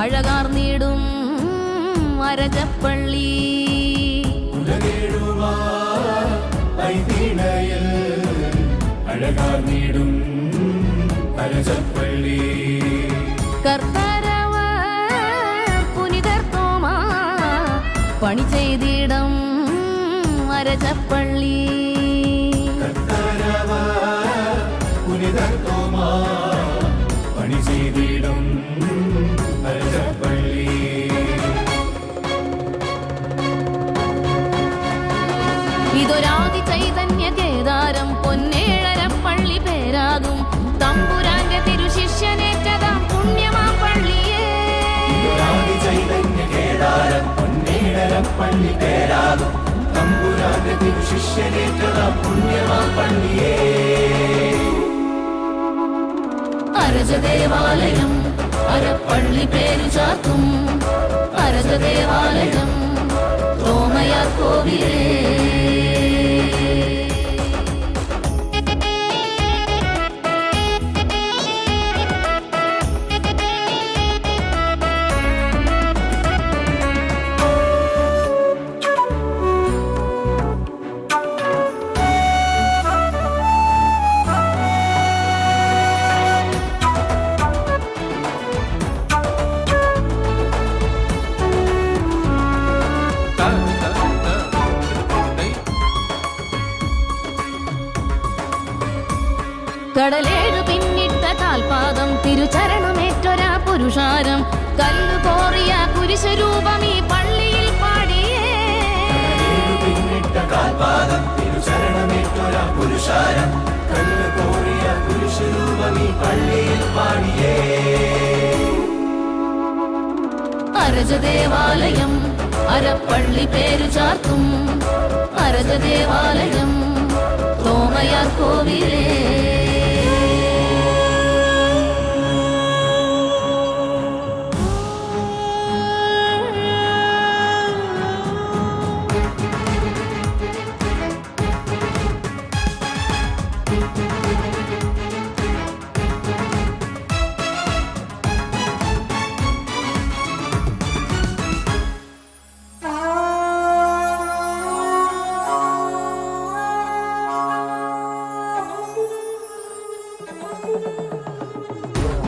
അഴകാർന്നിടും അരജപ്പള്ളി അഴകാർന്നിടും അരജപ്പള്ളി കർത്താരവ പുനിതർത്തോമാ പണി ചെയ്തിടം അരജപ്പള്ളി പള്ളി പേരാകും തമ്പുരാന്റെ തിരുശിഷ്യനേറ്റത പുണ്യമാ പള്ളിയേ. അരജ ദേവാലയം അരപ്പള്ളി പേരു ചാർത്തും. അരജ ദേവാലയം തോമയാർ കോവിലേ. കടലേഴു പിന്നിട്ട കാൽപാദം തിരുചരണമേറ്റൊരാ പുരുഷാരം. കല്ലു കോറിയ കുരിശരൂപം ഈ പള്ളിയിൽ പാടിയേ. പിന്നിട്ട കാൽപാദം തിരുചരണമേറ്റൊരാ പുരുഷാരം. കല്ലു കോറിയ ഈ പള്ളിയിൽ പാടിയേ. അരജ ദേവാലയം അരപ്പള്ളി പേരു ചാർത്തും. അരജ ദേവാലയം തോമയാർ കോവിലേ.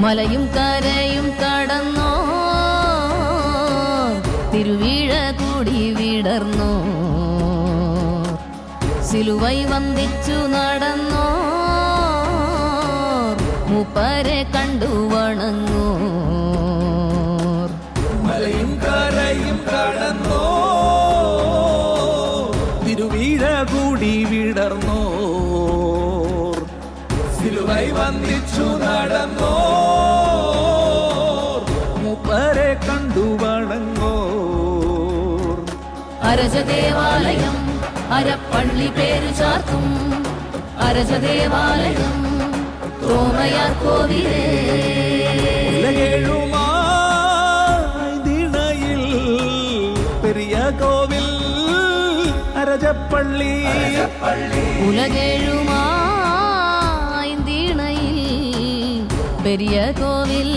മലയും കരയും കടന്നോ തിരുവീഴ കൂടി വിടർന്നോ. സിലുവൈ വന്ദിച്ചു നടന്നോ മൂപ്പരെ കണ്ടു വണങ്ങോ മലയും കരയും കടന്നോ തിരുവീഴ കൂടി വിടർന്നോ സിലുവൈ വന്ദിച്ചു നടന്നോ മുപ്പരെ കണ്ടു വണങ്ങോ അരജ ദേവാലയം അരപ്പള്ളി പേരു ചാർത്തും അരജ ദേവാലയം തോമയാർ കോവിലേ ഉലകേഴുമായി ദിണയിൽ പെരിയ കോവിൽ അരജപ്പള്ളി ഉലകേഴുമായിന്തീണയിൽ പെരിയ കോവിൽ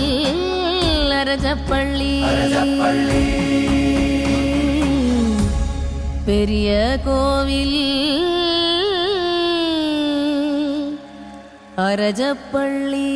അരജപ്പള്ളി പെരിയ കോവിൽ അരജപ്പള്ളി